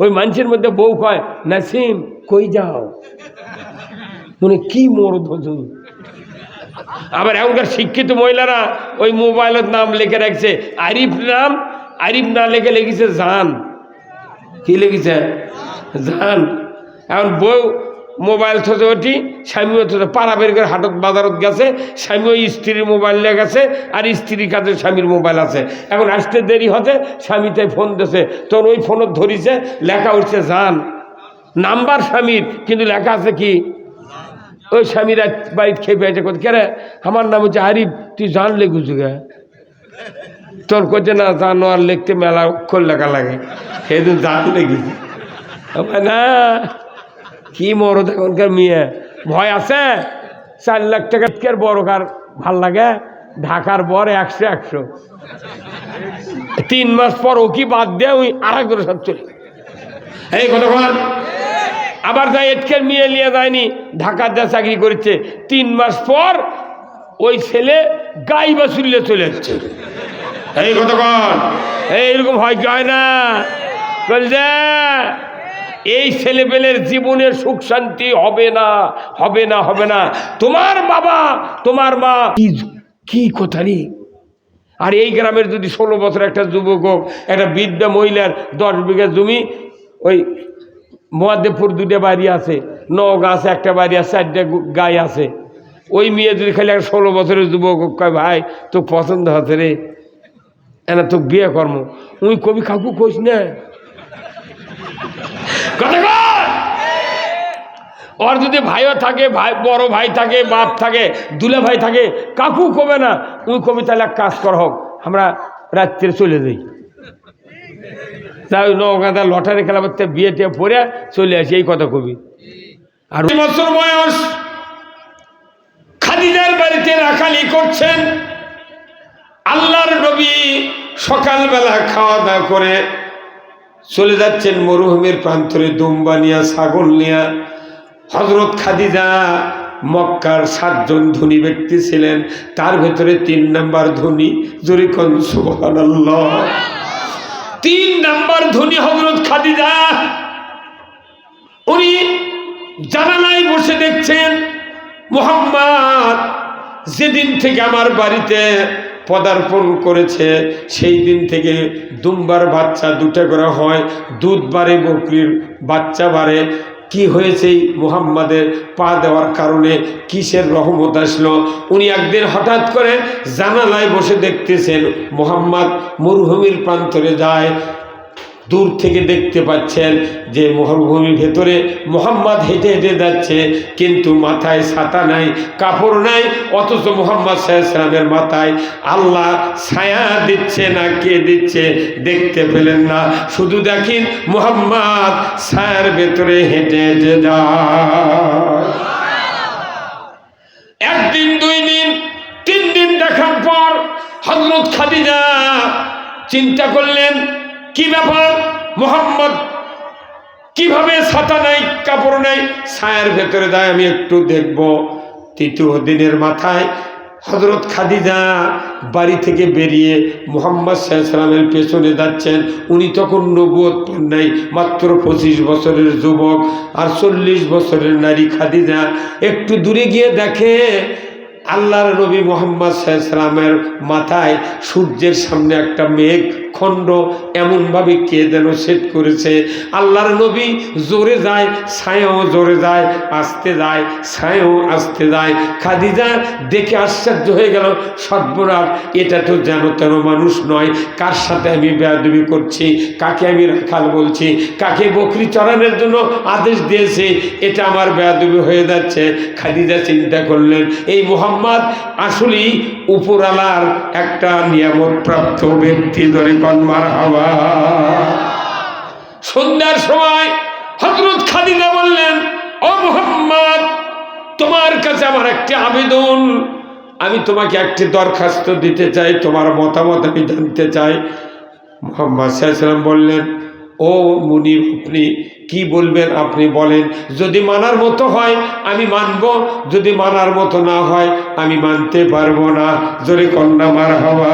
ওই মানুষের মধ্যে বউ কয়, নাসিম, কই যাও? মানে কি মোর ধুন আবার এখনকার শিক্ষিত মহিলারা ওই মোবাইলের নাম লিখে রাখছে, আরিফ নাম, আরিফ না লেখে লিখেছে জান। কি লিখেছে? জান। এখন বউ মোবাইল থতে ওটি স্বামীও থতে পাড়া বের করে হাটত বাজারত গেছে, স্বামীও স্ত্রীর মোবাইল নিয়ে গেছে, আর স্ত্রীর কাছে স্বামীর মোবাইল আছে। এখন আসতে দেরি হতে স্বামী তাই ফোন দিছে। তোর ওই ফোনত ধরিছে, লেখা উঠছে, জান। নাম্বার স্বামীর, কিন্তু লেখা আছে কি? ওই স্বামীরা বাড়িতে খেয়ে পেয়েছে কোথায় কেরে আমার নাম হচ্ছে আরিফ, তুই জান লেগুছু গে তোর করছে না, জানো আর লিখতে মেলা অক্ষর লেখা লাগে। সেদিন জান লেগেছি না। কি মরদ এখনকার মেয়ে? ভয় আছে? চার লাখ টাকা বড় কার ভালো লাগে? ঢাকার বর একশো একশো। তিন মাস পর ও কি বাদ দেয়? ওই আর এক করে সব চলে এই কতক্ষণ আবার যাই এটকের মেয়ে নিয়ে যায়নি, ঢাকার যা চাকরি করেছে। তিন মাস পর ওই ছেলে গাই বাসুল্লে চলে যাচ্ছে। এই কতক্ষণ এই এরকম হয় কি হয় না? বলছে এই ছেলেপেলের জীবনের সুখ শান্তি হবে না হবে না হবে না। তোমার বাবা, তোমার মা, কি কথা রে? আর এই গ্রামের যদি ষোলো বছর একটা যুবক হোক, একটা বৃদ্ধা মহিলার দশ বিঘা জমি, ওই মহাদেবপুর দুটো বাড়ি আছে, নওগাঁ আছে, একটা বাড়ি আছে, চারটে গু- গাই আছে। ওই মেয়ে যদি খালি একটা ষোলো বছরের যুবক কয় ভাই তো পছন্দ হচ্ছে রে। এনা তো বিয়ে কর্ম। উই কবি কাকু কইস না! ওর যদি ভাইও থাকে, ভাই, বড় ভাই থাকে, বাপ থাকে, দুলে ভাই থাকে, কাকু কবে না উই কবি তাহলে এক কাজ কর হোক, আমরা রাত্রে চলে যাই। তাই নৌকাদা লটারি খেলা করতে বিয়ে টিয়ে পরে চলে আসি, এই কথা কবি। আর বছর বয়স, খাদিজার বাড়িতে রাখালি করছেন, আল্লাহর নবী সকালবেলা খাওয়া দাওয়া করে চলে যাচ্ছেন মরুভূমির প্রান্তরে, দুম্বা নিয়া ছাগল নিয়া। হজরত খাদিজা মক্কার সাতজন ধনী ব্যক্তি ছিলেন, তার ভেতরে তিন নাম্বার ধনী জরিকন, সুবহানাল্লাহ। তিন নাম্বার ধনী হজরত খাদিজা, উনি জানালায় বসে দেখছেন, মোহাম্মদ, যেদিন থেকে আমার বাড়িতে পদার্পণ করেছে, সেই দিন থেকে দুমবার বাচ্চা দুটা করে হয়, দুধ বাড়ে, বকরির বাচ্চা বাড়ে। কি হয়েছে মুহাম্মাদের পা দেওয়ার কারণে? কিসের রহমত আসলো? উনি একদিন হঠাৎ করে জানালায় বসে দেখতেছেন, মোহাম্মদ মরুভূমির প্রান্তরে যায় দূর থেকে দেখতে পাচ্ছেন যে মরুভূমির ভেতরে মোহাম্মদ হেঁটে হেঁটে যাচ্ছে, কিন্তু মাথায় ছাতা নাই, কাপড় নাই, অথচ মোহাম্মদ সাহেবের মাথায় আল্লাহ ছায়া দিচ্ছে না কে দিচ্ছে দেখতে পেলেন না। শুধু দেখেন মোহাম্মদ ছায়ার ভেতরে হেঁটে হেঁটে যায়। একদিন, দুই দিন, তিন দিন দেখার পর হজরত খাদিজা চিন্তা করলেন কি ব্যাপার? মোহাম্মদ, কীভাবে ছাতা নাই, কাপড় নাই? ছায়ার ভেতরে যায় আমি একটু দেখব। তৃতীয় দিনের মাথায় হজরত খাদিজা বাড়ি থেকে বেরিয়ে মোহাম্মদ সাল্লামের পেছনে যাচ্ছেন। উনি তখন নবুয়ত পান নাই, মাত্র পঁচিশ বছরের যুবক আর চল্লিশ বছরের নারী খাদিজা। একটু দূরে গিয়ে দেখে আল্লাহর নবী মোহাম্মদ সাল্লামের মাথায় সূর্যের সামনে একটা মেঘ খণ্ড এমনভাবে কে যেন সেট করেছে। আল্লাহর নবী জোরে যায়, ছায়াও জোরে যায়, আসতে যায়, ছায়াও আসতে যায়। খাদিজা দেখে আশ্চর্য হয়ে গেল সর্বরাত এটা তো যেন তেন মানুষ নয়, কার সাথে আমি বেয়াদবি করছি, কাকে আমি রাখাল বলছি, কাকে বকরি চড়ানোর জন্য আদেশ দিয়েছে, এটা আমার বেয়াদবি হয়ে যাচ্ছে। খাদিজা চিন্তা করলেন, এই মোহাম্মদ আসলেই উপরালার একটা নিয়ামত প্রাপ্ত ব্যক্তি ধরে কনমার হওয়া। সন্ধ্যার সময় হজরত খাদিজা বললেন, ও মোহাম্মদ, তোমার কাছে আমার একটি আবেদন। আমি তোমাকে একটি দরখাস্ত দিতে চাই, তোমার মতামত আমি জানতে চাই। মোহাম্মদ সাল্লাম বললেন ও মুনি আপনি কি বলবেন আপনি বলেন। যদি মানার মতো হয়, আমি মানব। যদি মানার মতো না হয়, আমি মানতে পারব না। জোরে কন্যা মার হওয়া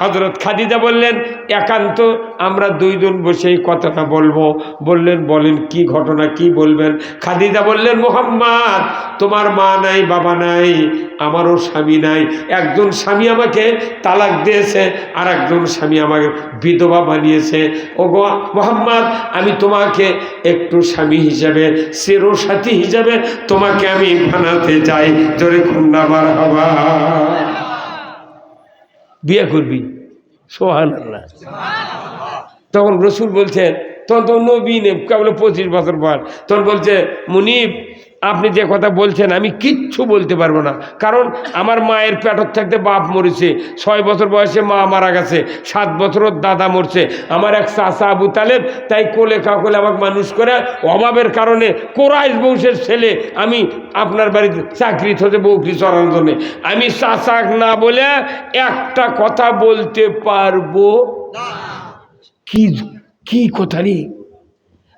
হজরত খাদিজা বললেন, একান্ত, আমরা দুইজন বসে কথাটা বলব। বললেন, বলেন, কি ঘটনা, কি বলবেন? খাদিজা বললেন, মোহাম্মদ, তোমার মা নাই, বাবা নাই, আমারও স্বামী নাই। একজন স্বামী আমাকে তালাক দিয়েছে আর একজন স্বামী আমাকে বিধবা বানিয়েছে। ও গো মোহাম্মদ, আমি তোমাকে একটু স্বামী হিসাবে সাথী হিসাবে তোমাকে আমি বানাতে চাই। জোরে কন্যা বার হবা। বিয়ে করবি? সোহান আল্লাহ তখন রসুল বলছেন, তখন তো নবীন কেবল পঁচিশ বছর পর তখন বলছে, মুনিব আপনি যে কথা বলছেন আমি কিচ্ছু বলতে পারব না। কারণ আমার মায়ের পেটর থাকতে বাপ মরেছে ছয় বছর বয়সে মা মারা গেছে সাত বছর দাদা মরছে। আমার এক চাষা আবু তালেব তাই কোলে কাকলে আমাকে মানুষ করে অভাবের কারণে কোরাইশ বংশের ছেলে আমি আপনার বাড়িতে চাকরি হতে বৌকি চড়ানোর জন্যে। আমি চাষাক না বলে একটা কথা বলতে পারব? কি কি কথা রে?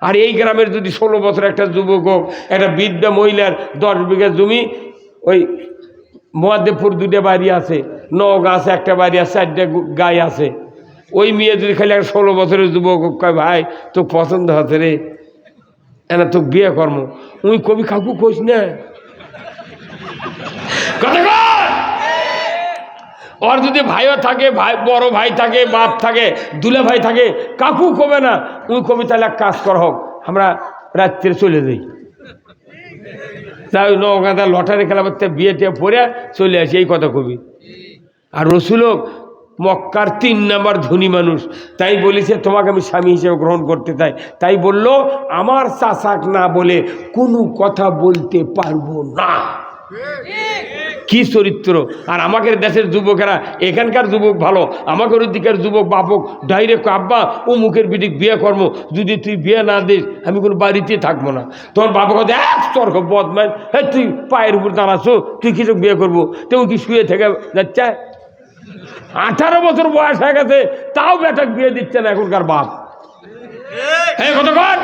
আর এই গ্রামের যদি ষোলো বছর একটা যুবক হোক, একটা বৃদ্ধা মহিলার দশ বিঘা জমি, ওই মহাদেবপুর দুটো বাড়ি আছে, নওগাঁ আছে, একটা বাড়ি আছে, চারটে গু- গাই আছে। ওই মেয়ে যদি খালি একটা ষোলো বছরের যুবক কয় ভাই তো পছন্দ হচ্ছে রে। এনা তো বিয়ে কর্ম। উই কবি কাকু কইস না কথা কর! ওর যদি ভাইও থাকে, ভাই, বড় ভাই থাকে, বাপ থাকে, দুলে ভাই থাকে, কাকু কবে না? উই কবি তাহলে কাজ কর হোক, আমরা রাত্রে চলে যাই। তাই নৌকাদা লটারি খেলা করতে বিয়ে টিয়ে পরে চলে আসি, এই কথা কবি। আর রসুলক মক্কার তিন নাম্বার ধনী মানুষ, তাই বলেছে, তোমাকে আমি স্বামী হিসেবে গ্রহণ করতে চাই। তাই বলল, আমার চাষাক না বলে কোনো কথা বলতে পারব না। কি চরিত্র? আর আমাদের দেশের যুবকেরা, এখানকার যুবক ভালো, আমাদের দিকের যুবক বাপক ডাইরেক্ট আব্বা ও মুখের বিদিক বিয়ে কর্ম, যদি তুই বিয়ে না দিস, আমি কোনো বাড়িতে থাকব না। তোমার বাবা কথা এক তর্ক বদমাই হ্যাঁ তুই পায়ের উপর দাঁড়াছো তুই কিছু বিয়ে করব? তেও কি শুয়ে থেকে যাচ্ছে? আঠারো বছর বয়স হয়ে গেছে, তাও বেটাক বিয়ে দিচ্ছে না এখনকার বাপ। হ্যাঁ কত কর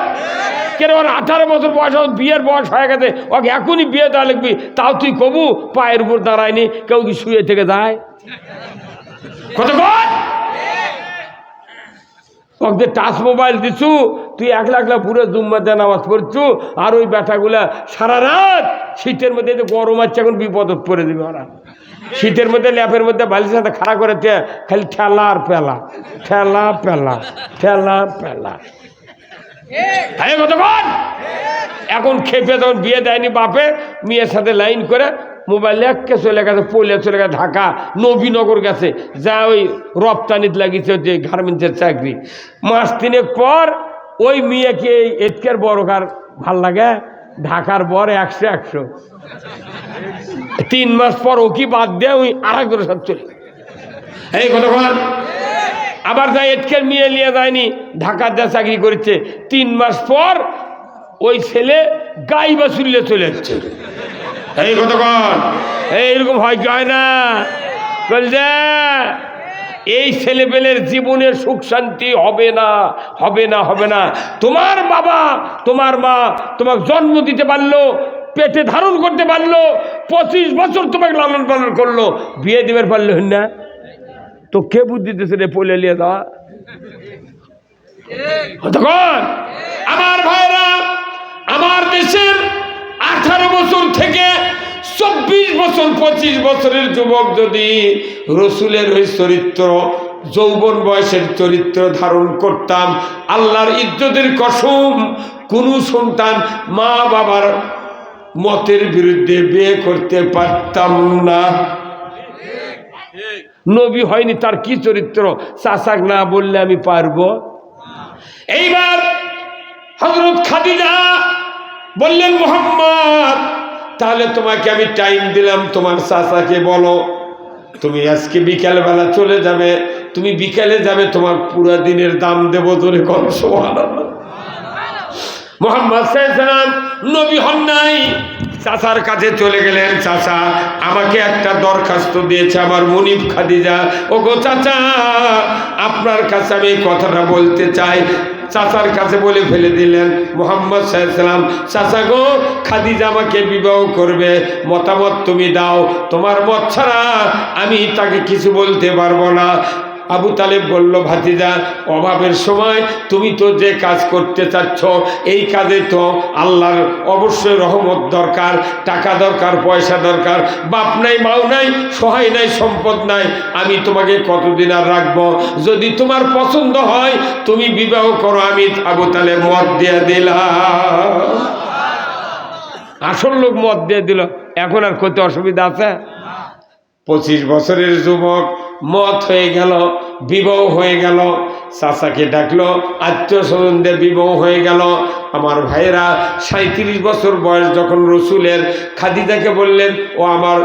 কেন ওর আঠারো বছর বয়স বিয়ের বয়স হয়ে গেছে, ওকে এখনই বিয়ে দেওয়া লিখবি, তাও তুই কবু পায়ের উপর দাঁড়ায়নি, কেউ কি শুয়ে থেকে যায়? কত কর ওকে টাচ মোবাইল দিছু, তুই একলা একলা পুরো জুম্মাতে নামাজ পড়ছু, আর ওই ব্যাটাগুলা সারা রাত শীতের মধ্যে গরম আছে, এখন বিপদত পড়ে দিবে ওরা। শীতের মধ্যে, ল্যাপের মধ্যে বালির সাথে খাড়া করে খালি ঠেলা আর পেলা ঠেলা পেলা ঠেলা পেলা। হ্যাঁ এখন খেপে তখন বিয়ে দেয়নি বাপে, মেয়ের সাথে লাইন করে মোবাইল একে চলে গেছে পলে চলে গেছে ঢাকা, নবীনগর গেছে। যা ওই রপ্তানিত লাগিয়েছে যে গার্মেন্টসের চাকরি। মাস তিনেক পর ওই মেয়েকে এতকের বড় কার ভালো লাগে? ঢাকার বর একশো একশো। তিন মাস পর ও কি বাদ দেয় ওই আর একজনের সাথে চলে এই কতক্ষণ আবার যা এটকের মেয়ে নিয়ে যায়নি ঢাকার যা চাকরি করেছে। তিন মাস পর ওই ছেলে গাই বাসুল্লে চলে যাচ্ছে। এই কতক্ষণ এইরকম হয় কি হয় না? বলছে এই ছেলেপেলের জীবনের সুখ শান্তি হবে না হবে না হবে না। তোমার বাবা তোমার মা তোমাকে জন্ম দিতে পারল পেটে ধারণ করতে পারল পঁচিশ বছর তোমাকে লালন পালন করল বিয়ে দিবার পারল না। তো কে বুদ্ধি দিতেছে রে পলে দেওয়া তখন আমার ভাইরা, আমার দেশের আঠারো বছর থেকে চব্বিশ বছর, পঁচিশ বছরের যুবক যদি রসুলের ওই চরিত্র, যৌবন বয়সের চরিত্র ধারণ করতাম, আল্লাহর ইজ্জতের কসম, কোনো সন্তান মা বাবার মতের বিরুদ্ধে বিয়ে করতে পারতাম না। নবী হয়নি, তার কি চরিত্র? চাষাক না বললে আমি পারব? এইবার হজরত খাদিজা বললেন, মোহাম্মদ, তাহলে তোমাকে আমি টাইম দিলাম, তোমার চাচাকে বলো। তুমি আজকে বিকালবেলা চলে যাবে, তুমি বিকালে যাবে, তোমার পুরো দিনের দাম দেবো তোরে কম সোহান মোহাম্মদ নবী হন নাই। চাচার কাছে চলে গেলেন, চাচা, আমাকে একটা দরখাস্ত দিয়েছে আমার মুনিফ খাদিজা। ও গো চাচা, আপনার কাছে আমি কথাটা বলতে চাই। চাচার কাছে বলে ফেলে দিলেন, মোহাম্মদ সাল্লাম চাচা গো, খাদিজা আমাকে বিবাহ করবে, মতামত তুমি দাও। তোমার মত ছাড়া আমি তাকে কিছু বলতে পারব না। আবু তালেব বলল, ভাতিজা, অভাবের সময় তুমি তো যে কাজ করতে চাচ্ছ, এই কাজে তো আল্লাহর অবশ্যই রহমত দরকার, টাকা দরকার, পয়সা দরকার। বাপ নাই, মাও নাই, সহায় নাই, সম্পদ নাই। আমি তোমাকে কতদিন আর রাখব? যদি তোমার পছন্দ হয়, তুমি বিবাহ করো। আমি আবু তালেব মত দিয়ে দিলাম। আসল লোক মত দিয়ে দিল। এখন আর কত অসুবিধা আছে? পঁচিশ বছরের যুবক মত হয়ে গেল, বিবাহ হয়ে গেল। চাচাকে ডাকলো, আত্মীয় স্বজনদের বিবাহ হয়ে গেল। আমার ভাইয়েরা সাঁত্রিশ বছর বয়স যখন রসুলের খাদিজাকে বললেন, ও আমার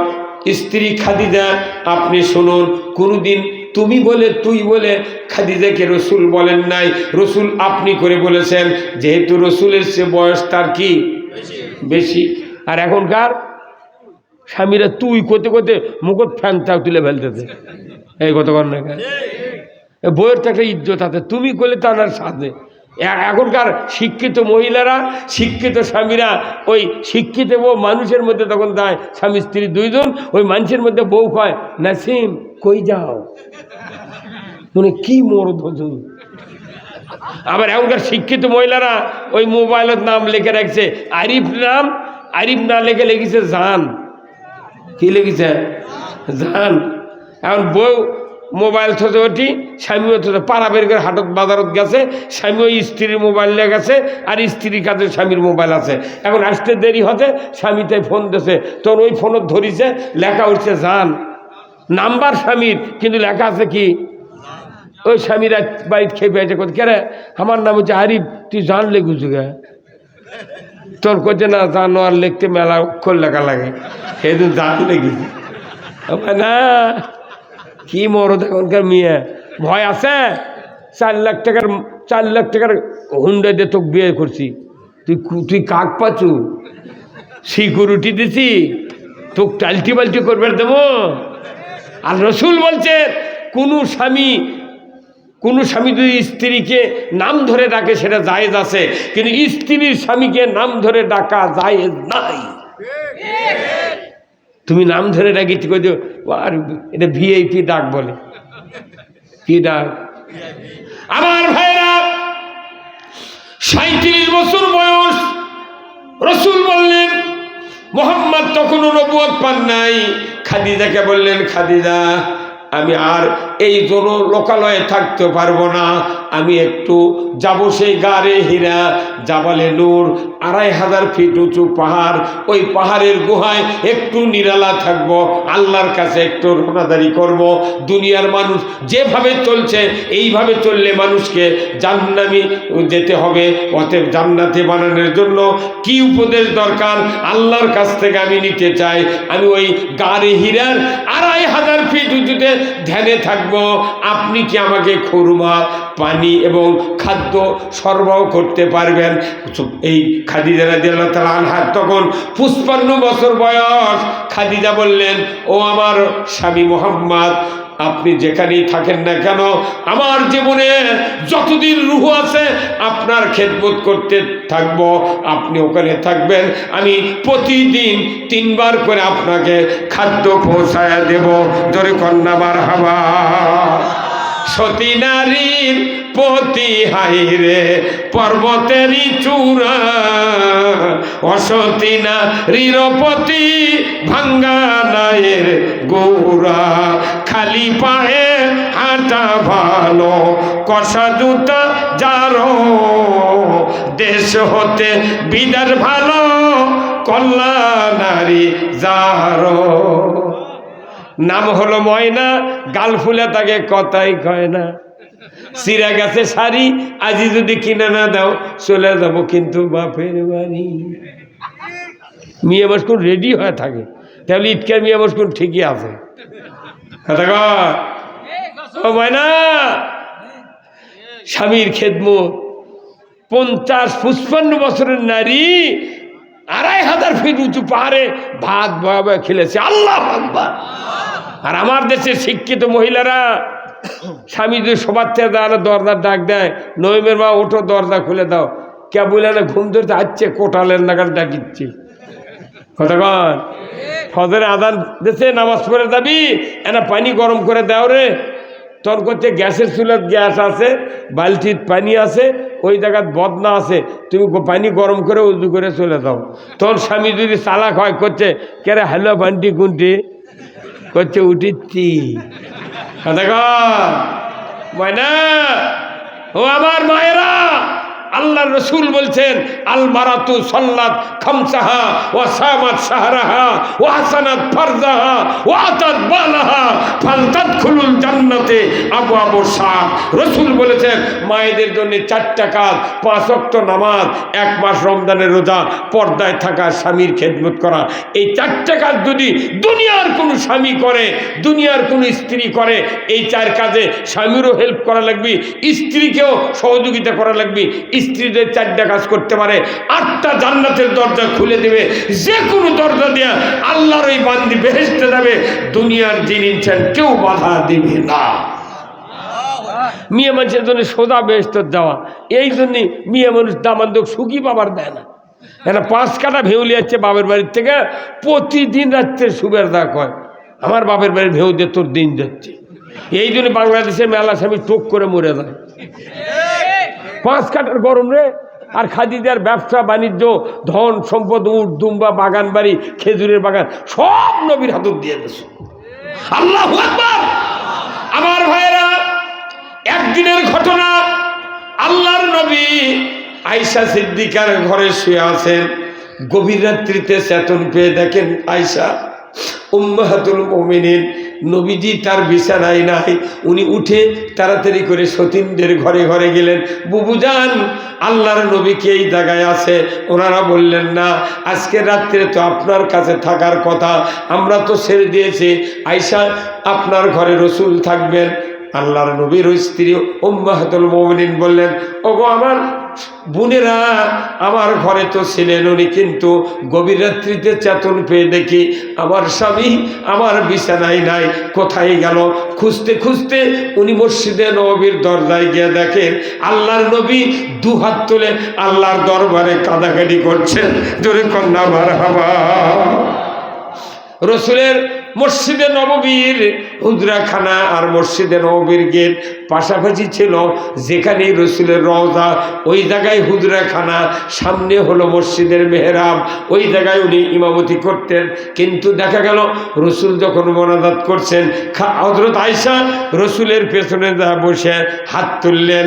স্ত্রী খাদিজা, আপনি শুনুন, কোনোদিন তুমি বলে, তুই বলে খাদিজাকে রসুল বলেন নাই। রসুল আপনি করে বলেছেন, যেহেতু রসুলের সে বয়স তার কি? বেশি। আর এখনকার স্বামীরা তুই কোতে কোতে মুখত ফ্যান চাও তুলে ফেলতেছে। এই কত কর না? বইয়ের তো একটা ইজ্জত আছে তুমি করলে তো আনার সাথে। এখনকার শিক্ষিত মহিলারা শিক্ষিত স্বামীরা ওই শিক্ষিত বউ মানুষের মধ্যে তখন দেয় স্বামী স্ত্রী দুইজন ওই মানুষের মধ্যে বউ কয় নাসিম কই যাও? মানে কি মরদ তুমি আবার এখনকার শিক্ষিত মহিলারা ওই মোবাইলের নাম লিখে রাখছে আরিফ নাম আরিফ না লিখে লিখেছে জান। কি লিখেছে? জান। এখন বউ মোবাইল থতে ওটি স্বামীও থতে পাড়া বের করে হাটত বাজারত গেছে, স্বামীও স্ত্রীর মোবাইল নিয়ে গেছে আর স্ত্রীর কাছে স্বামীর মোবাইল আছে। এখন আসতে দেরি হতে স্বামী তাই ফোন দিছে। তোর ওই ফোনত ধরিছে, লেখা উঠছে, জান। নাম্বার স্বামীর, কিন্তু লেখা আছে কি? ওই স্বামীরা বাড়িতে খেয়ে পেয়েছে। কোথায় কে আমার নাম হচ্ছে আরিফ, তুই জান লেগুছু গে তোর করছে না, জানো আর লিখতে মেলা অক্ষর লেখা লাগে। সেদিন জান লেগেছি না। কি মরদ এখনকার মেয়ে? ভয় আছে? চার লাখ টাকার, চার লাখ টাকার হুন্ডা দিয়ে তোকে বিয়ে করছি। তুই তুই কাক পাচু? সিকিউরিটি দিছি। তোকে টাল্টি বাল্টি করবে দেবো। আর রসুল বলছে, কোনো স্বামী কোনো স্বামী যদি স্ত্রীকে নাম ধরে ডাকে, সেটা জায়েজ আছে। কিন্তু স্ত্রীর স্বামীকে নাম ধরে ডাকা জায়েজ নাই। তুমি নাম ধরে ডাকি, ঠিক করে আর এটা ভিআইপি ডাক বলে। কি ডাক? আমার ভাইরা সাঁত্রিশ বছর বয়স, রসুল বললেন, মোহাম্মদ তখনও নবুয়ত পান নাই। খাদিজাকে বললেন, খাদিজা আমি আর এই জন্য লোকালয়ে থাকতে পারব না। আমি একটু যাব সেই গাড়ে হীরা, জাবালে নূর, আড়াই হাজার ফিট উঁচু পাহাড়। ওই পাহাড়ের গুহায় একটু নিরালা থাকব, আল্লাহর কাছে একটু রোনাদারি করব। দুনিয়ার মানুষ যেভাবে চলছে, এইভাবে চললে মানুষকে জান্নামি যেতে হবে। অতএব জান্নাতে বানানোর জন্য কি উপদেশ দরকার? আল্লাহর কাছ থেকে আমি নিতে চাই। আমি ওই গাড়ি হীরার আড়াই হাজার ফিট উঁচুতে ধ্যানে থাকব। আপনি কি আমাকে খুরমা, পানি এবং খাদ্য সরবরাহ করতে পারবেন? এই খাদিজা রাজি আল্লাহ তালা আনহার তখন পুষ্পান্ন বছর বয়স খাদিজা বললেন, ও আমার স্বামী মোহাম্মদ আপনি যেখানেই থাকেন না কেন, আমার জীবনে যতদিন রুহ আছে, আপনার খেদমত করতে থাকব, আপনি ওখানে থাকবেন, আমি প্রতিদিন তিনবার করে আপনাকে খাদ্য পৌঁছায় দেব। জোরে কন্যা বার হাবা সতী নারীর পতি হাইরে পর্বতেরই চূড়া। অসতী নারীর পতি ভাঙ্গা নায়ের গৌরা খালি পায়ে হাঁটা ভালো, কষা জুতা যারো দেশ হতে বিদার ভালো কল্লা নারী যারো নাম হলো ময়না, গাল ফুলে তাকে কথাই কয় না। সিরা গেছে শাড়ি, আজি যদি কিনে না দাও, চলে যাব কিন্তু বাপের বাড়ি। মিয়া বসকুন রেডি হয়ে থাকে। তাহলে ইটকার মিয়া বসকুন ঠিকই আছে। ময়না, স্বামীর খেদমত পঞ্চাশ পুষ্পান্ন বছরের নারী, আড়াই হাজার ফিট উঁচু পাহাড়ে ভাত বয়া খেলেছে। আল্লাহ আকবার। আর আমার দেশের শিক্ষিত মহিলারা স্বামী যদি সবার থেকে দাঁড়ানো দরজার ডাক দেয় নইমের মা ওঠো, দরজা খুলে দাও। কে বলে, না, ঘুম ধরতে আসছে, কোটালের নাগাল ডাকিচ্ছি। কন। ফজরে আদান দেশে নামাজ পড়ে যাবি, এনা পানি গরম করে দাও রে। তোর করতে গ্যাসের চুলার গ্যাস আছে, বালতির পানি আছে, ওই জায়গায় বদনা আছে, তুমি পানি গরম করে উজু করে চলে যাও। তোর স্বামী যদি চালাক হয়, করছে কেরে হ্যালো, বান্টি কুন্টি করছে উঠিচ্ছি। দেখ ময়না ও আমার মায়েরা। আল্লাহ রসুল বলছেন, আল মারাতু সল্লাত খামসাহা ও সামাত সাহারাহা ও হাসানাত ফারজাহা ও আতাত বালাহা ফালতাত খুলুল জান্নাতে আবু আবু শাহ। রসুল বলেছেন, মায়েদের জন্য চারটা কাজ, পাঁচ অক্ত নামাজ, এক মাস রমজানের রোজা, পর্দায় থাকা স্বামীর খেদমত করা। এই চারটা কাজ যদি দুনিয়ার কোনো স্বামী করে, দুনিয়ার কোনো স্ত্রী করে, এই চার কাজে স্বামীরও হেল্প করা লাগবে, স্ত্রীকেও সহযোগিতা করা লাগবে স্ত্রীদের চারটা কাজ করতে পারে, আটটা জান্নাতের দরজা খুলে দেবে যে কোনো দরজা দেয়া আল্লাহর ওই বান্দি বেহেসতে যাবে, দুনিয়ার যিনি ইচ্ছেন কেউ বাধা দিবে না। মেয়ে মানুষের জন্য সোজা বেহস্তর যাওয়া, এই জন্যে মেয়ে মানুষ দামান্দক সুখী বাবার দেয় না। কেন, পাঁচ কাটা ভেউলি যাচ্ছে বাপের বাড়ির থেকে, প্রতিদিন রাত্রে সুবের দাগ হয় আমার বাপের বাড়ির ভেউ দিয়ে তোর দিন যাচ্ছে। এই জন্য বাংলাদেশের মেলা স্বামী টোক করে মরে যায়। পাঁচ কাটার গরম রে। আর খাদিজার ব্যবসা, বাণিজ্য, ধন, সম্পদ, উট, দুম্বা, বাগান বাড়ি, খেজুরের বাগান, সব নবীর হাতত দিয়ে দিয়েছে। আল্লাহ আমার ভাইয়েরা, একদিনের ঘটনা, আল্লাহর নবী আয়সা সিদ্দিকার ঘরে শুয়ে আছেন। গভীর রাত্রিতে চেতন পেয়ে দেখেন আয়সা উম্মাহাতুল মমিনিন নবীজি তার বিছানায় নাই। উনি উঠে তাড়াতাড়ি করে সতীনদের ঘরে ঘরে গেলেন। বুবু যান আল্লাহর নবীকে এই জায়গায় আছে? ওনারা বললেন, না, আজকে রাত্রে তো আপনার কাছে থাকার কথা। আমরা তো ছেড়ে দিয়েছি। আয়সা আপনার ঘরে রসুল থাকবেন। আল্লাহর নবীর স্ত্রী উম্মাহাতুল মমিনিন বললেন, ওগো আমার বোনেরা, আমার ঘরে তো ছিলেন উনি, কিন্তু গভীর রাত্রিতে চেতন পেয়ে দেখি আমার স্বামী আমার বিছানায় নাই, কোথায় গেল? খুঁজতে খুঁজতে উনি মসজিদে নবীর দরজায় গিয়ে দেখেন আল্লাহর নবী দু হাত তুলে আল্লাহর দরবারে কাদাকাটি করছেন। জোরে কন্যা মার হাবা রসুলের মসজিদে নববীর হুজরাখানা আর মসজিদে নববীর গেট পাশাপাশি ছিল যেখানে রসুলের রওজা, ওই জায়গায় হুজরাখানা সামনে হলো মসজিদের মেহরাব, ওই জায়গায় উনি ইমামতি করতেন। কিন্তু দেখা গেল রসুল যখন মনাজাত করছেন হজরত আয়সা রসুলের পেছনে যা বসে হাত তুললেন,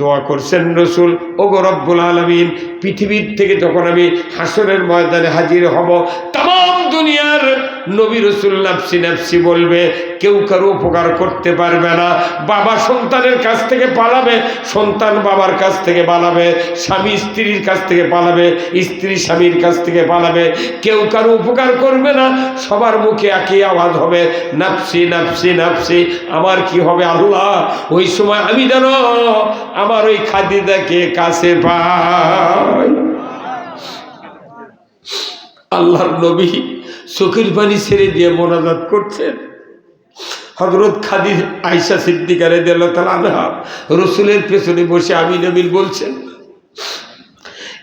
দোয়া করছেন রসুল ও রব্বুল আলমিন, পৃথিবীর থেকে যখন আমি হাসরের ময়দানে হাজির হব, তাম, দুনিয়ার নবী রসুল নাফসি নাফসি বলবে, কেউ কারও উপকার করতে পারবে না। বাবা সন্তানের কাছ থেকে পালাবে, সন্তান বাবার কাছ থেকে পালাবে, স্বামী স্ত্রীর কাছ থেকে পালাবে, স্ত্রী স্বামীর কাছ থেকে পালাবে। কেউ কারও উপকার করবে না, সবার মুখে একই আওয়াজ হবে নাপসি নাপসি নাফসি, আমার কি হবে আল্লাহ? ওই সময় আমি জানো আমার ওই খাদি খাদিদাকে কাছে পাই। আল্লাহর নবী চোখের পানি ছেড়ে দিয়ে মোনাজাত করছেন। হজরত খাদির আয়সা সিদ্দিকারে দিল আনহা রসুলের পেছনে বসে আমি নবীন বলছেন।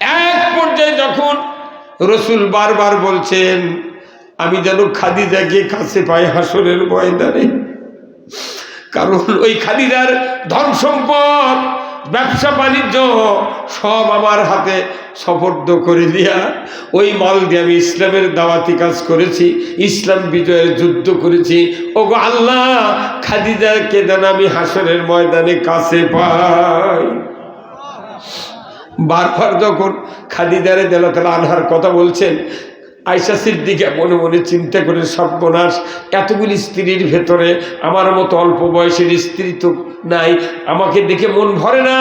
এক পর্যায়ে যখন রসুল বারবার বলছেন, আমি যেন খাদিজাকে কাছে পাই হাসরের ময়দানে। কারণ ওই খাদিজার ধন সম্পদ ব্যবসা বাণিজ্য সব আমার হাতে সফর্দ করে দিয়া, ওই মাল দিয়ে আমি ইসলামের দাওয়াতি কাজ করেছি, ইসলাম বিজয়ের যুদ্ধ করেছি। ও গো আল্লাহ খাদিজাকে যেন আমি হাসরের ময়দানে কাছে পাই। বারবার যখন খাদিদারে দেলাতালা আনহার কথা বলছেন আয়সা সিদ্দিকে মনে মনে চিন্তা করে সর্বনাশ, এতগুলি স্ত্রীর ভেতরে আমার মতো অল্প বয়সের স্ত্রী তো নাই, আমাকে দেখে মন ভরে না।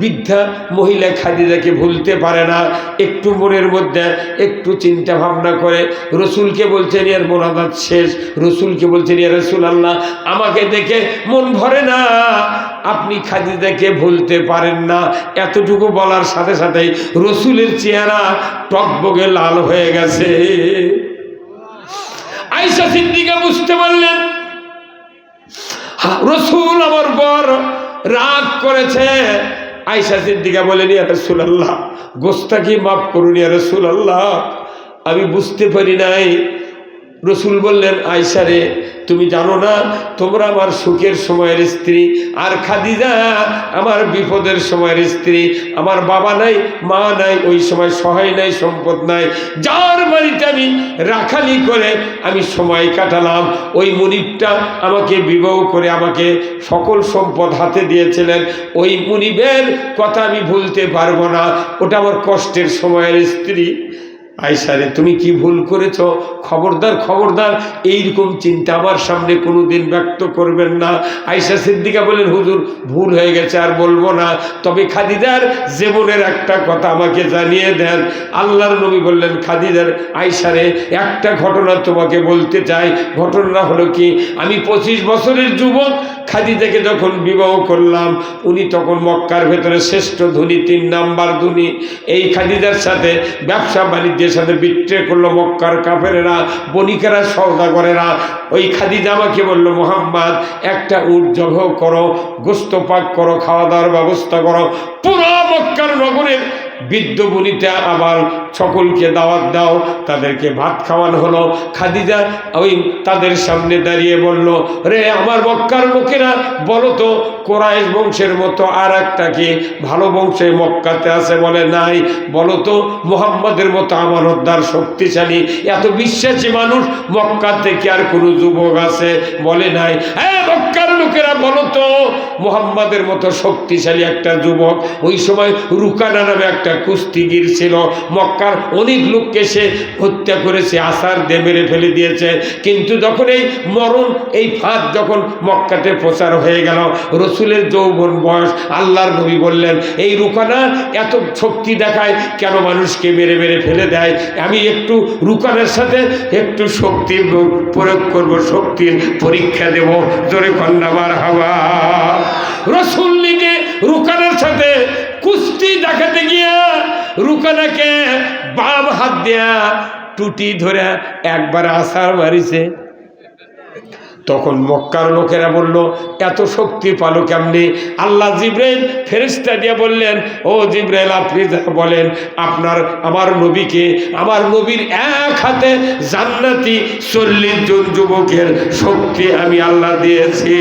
বৃদ্ধা মহিলা খাদিজাকে ভুলতে পারে না। একটু মনের মধ্যে একটু চিন্তা ভাবনা করে রসুলকে বলছেন, এর মোনাজাত শেষ। রসুলকে বলছেন, ইয়া রসুল আল্লাহ আমাকে দেখে মন ভরে না। আপনি খাদিজাকে ভুলতে পারেন না। এতটুকু বলার সাথে সাথেই রসুলের চেহারা টকবগে লাল হয়ে গেছে। আইসা সিদ্দিকা বুঝতে পারলেন রসুল আমার বর রাগ করেছে। আইসা সিদ্দিকা বলেন, ইয়া রসুল আল্লাহ গোস্তাকি মাফ করুন, ইয়া রসুল আল্লাহ আমি বুঝতে পারি নাই রসুল বললেন আয়সারে তুমি জানো না, তোমরা আমার সুখের সময়ের স্ত্রী। আর খাদিজা, আমার বিপদের সময়ের স্ত্রী। আমার বাবা নাই, মা নাই, ওই সময় সহায় নাই, সম্পদ নাই। যার বাড়িতে আমি রাখালি করে আমি সময় কাটালাম, ওই মুনিবটা আমাকে বিবাহ করে আমাকে সকল সম্পদ হাতে দিয়েছিলেন। ওই মুনিবের কথা আমি ভুলতে পারব না। ওটা আমার কষ্টের সময়ের স্ত্রী। আয়সারে তুমি কি ভুল করেছ? খবরদার খবরদার, এইরকম চিন্তা আমার সামনে কোনো দিন ব্যক্ত করবেন না। আইসা সিদ্দিকা বলেন, হুজুর, ভুল হয়ে গেছে, আর বলব না। তবে খাদিদার জীবনের একটা কথা আমাকে জানিয়ে দেন। আল্লাহর নবী বললেন খাদিদার আইসারে, একটা ঘটনা তোমাকে বলতে চাই। ঘটনা হলো কি? আমি পঁচিশ বছরের যুবক, খাদিজাকে যখন বিবাহ করলাম, উনি তখন মক্কার ভেতরে শ্রেষ্ঠ ধনী, তিন নাম্বার ধনী। এই খাদিজার সাথে ব্যবসা বাণিজ্যের সাথে বিট্রে করল মক্কার কাফেরেরা, বণিকেরা সৌদাগরেরা ওই খাদিজা আমাকে বলল, মোহাম্মদ, একটা উট জবাহ করো, গোস্ত পাক করো খাওয়া দাওয়ার ব্যবস্থা করো। পুরো মক্কার নগরের বৃদ্ধ বনিতে আবার সকলকে দাওয়াত দাও, তাদেরকে ভাত খাওয়ানো হলো। খাদিজা ওই তাদের সামনে দাঁড়িয়ে বলল, রে আমার মক্কার লোকেরা, বলো তো, কোরাইশ বংশের মতো আর একটা কি ভালো বংশে মক্কাতে আছে বলে নাই? বলো তো, মোহাম্মদের মতো আমানতদার শক্তিশালী, এত বিশ্বাসী মানুষ মক্কা থেকে আর কোনো যুবক আছে বলে নাই? হ্যাঁ মক্কার লোকেরা, বলো তো, মোহাম্মদের মতো শক্তিশালী একটা যুবক। ওই সময় রুকানা নামে একটা কুস্তিগির ছিল মক্কার অনেক লোককে সে হত্যা করেছে, আসার দিয়ে মেরে ফেলে দিয়েছে। কিন্তু যখন এই মরণ, এই ফাঁদ যখন মক্কাতে প্রচার হয়ে গেল, রসুলের যৌবন বয়স, আল্লাহর নবী বললেন, এই রুকানা এত শক্তি দেখায়, কেন মানুষকে মেরে মেরে ফেলে দেয়? আমি একটু রুকানের সাথে একটু শক্তি প্রয়োগ করব, শক্তির পরীক্ষা দেব। জোরে কন্যাবার হাওয়া রসুল নিজে রুকানের সাথে কুস্তি দেখাতে গিয়া রুকানাকে বাম হাত দেয়া টুটি ধরে একবার আসার মারিছে। তখন মক্কার লোকেরা বলল, এত শক্তি পালো কেমনি? আল্লাহ জিব্রাইল ফেরিস্তা দিয়ে বললেন, ও জিব্রাইল, আপনি বলেন, আপনার, আমার নবীকে, আমার নবীর এক হাতে জান্নাতি চল্লিশ জন যুবকের শক্তি আমি আল্লাহ দিয়েছি।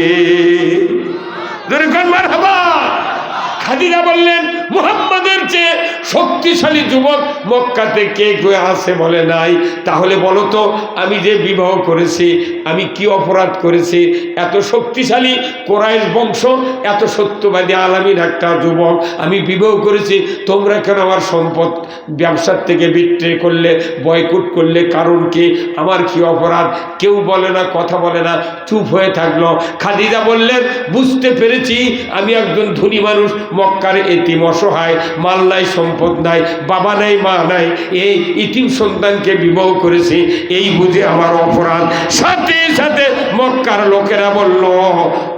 খাদিজা বললেন মুহাম্মাদের চেয়ে শক্তিশালী যুবক মক্কাতে কে কে আছে বলে নাই? তাহলে বলো তো, আমি যে বিবাহ করেছি, আমি কি অপরাধ করেছি? এত শক্তিশালী কোরাইশ বংশ, এত সত্যবাদী আলামিন একটা যুবক আমি বিবাহ করেছি, তোমরা কেন আমার সম্পদ ব্যবসার থেকে বিক্রি করলে, বয়কুট করলে? কারণ কি? আমার কি অপরাধ? কেউ বলে না, কথা বলে না, চুপ হয়ে থাকল। খাদিজা বললেন, বুঝতে পেরেছি, আমি একজন ধনী মানুষ, মক্কার এতিম অসহায়, মাল নাই, সম্পদ নাই, বাবা নাই, মা নাই, এই ইতিম সন্তানকে বিবাহ করেছি, এই বুঝে আমার অপরাধ। সাথে সাথে মক্কার লোকেরা বলল,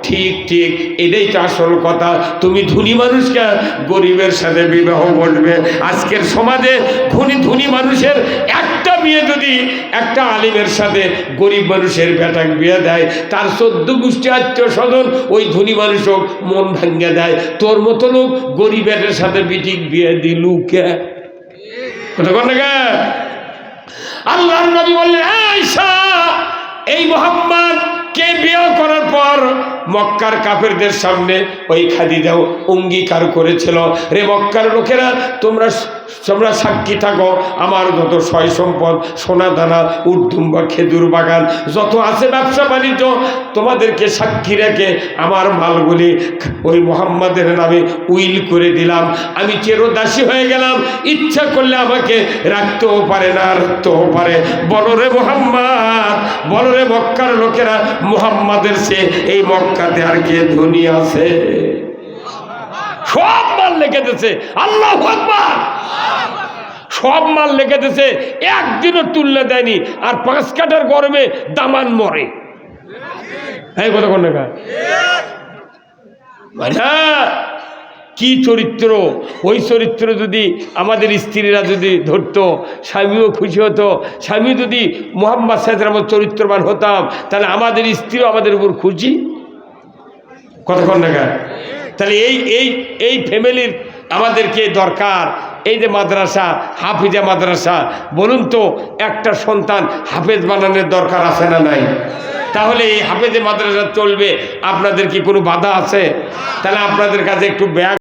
ঠিক ঠিক, এটাই তো আসল কথা। তুমি ধনী মানুষকে গরিবের সাথে বিবাহ বলবে আজকের সমাজে ধনী ধনী মানুষের একটা বিয়ে যদি একটা আলিমের সাথে গরিব মানুষের বেটাক বিয়ে দেয়, তার চোদ্দ গোষ্ঠী আত্মীয় স্বজন ওই ধনী মানুষও মন ভাঙ্গে দেয়। তোর মতো লোক গরিবের সাথে বিটিক বিয়ে দিলু কে? আল্লাহর নবী বললেন এই মোহাম্মদ কে বিয়ে করার পর মক্কার কাফেরদের সামনে ওই খাদিজাও অঙ্গীকার করেছিল। রে মক্কার লোকেরা, তোমরা তোমরা সাক্ষী থাকো, আমার যত সয় সম্পদ, সোনা দানা, উর্দুম বা খেজুর বাগান, যত আছে ব্যবসা বাণিজ্য, তোমাদেরকে সাক্ষী রেখে আমার মালগুলি ওই মোহাম্মদের নামে উইল করে দিলাম। আমি চেরোদাসী হয়ে গেলাম। ইচ্ছা করলে আমাকে রাখতেও পারে না, রাখতেও পারে। বলো রে মোহাম্মদ, বলো রে মক্কার লোকেরা, মোহাম্মদের সে এই মক্কাতে আর কে ধনী আছে? সব মাল লেগে দিছে। আল্লাহ সব মাল লেগে দিছে। একদিনও তুললে দেয়নি। আর পাঁচ কাটার গরমে দামান মরে। হ্যাঁ কথা কোন মানে কি চরিত্র? ওই চরিত্র যদি আমাদের স্ত্রীরা যদি ধরতো, স্বামীও খুশি হতো, স্বামী যদি মোহাম্মদ সাহেদের আমার চরিত্রবান হতাম, তাহলে আমাদের স্ত্রীও আমাদের উপর খুশি? কতক্ষণ দেখা তাহলে এই এই এই ফ্যামিলির আমাদেরকে দরকার? এই যে মাদ্রাসা, হাফিজা মাদ্রাসা, বলুন তো একটা সন্তান হাফেজ বানানোর দরকার আছে না নাই? তাহলে এই হাফেজে মাদ্রাসা চলবে, আপনাদের কি কোনো বাধা আছে? তাহলে আপনাদের কাছে একটু ব্যাগ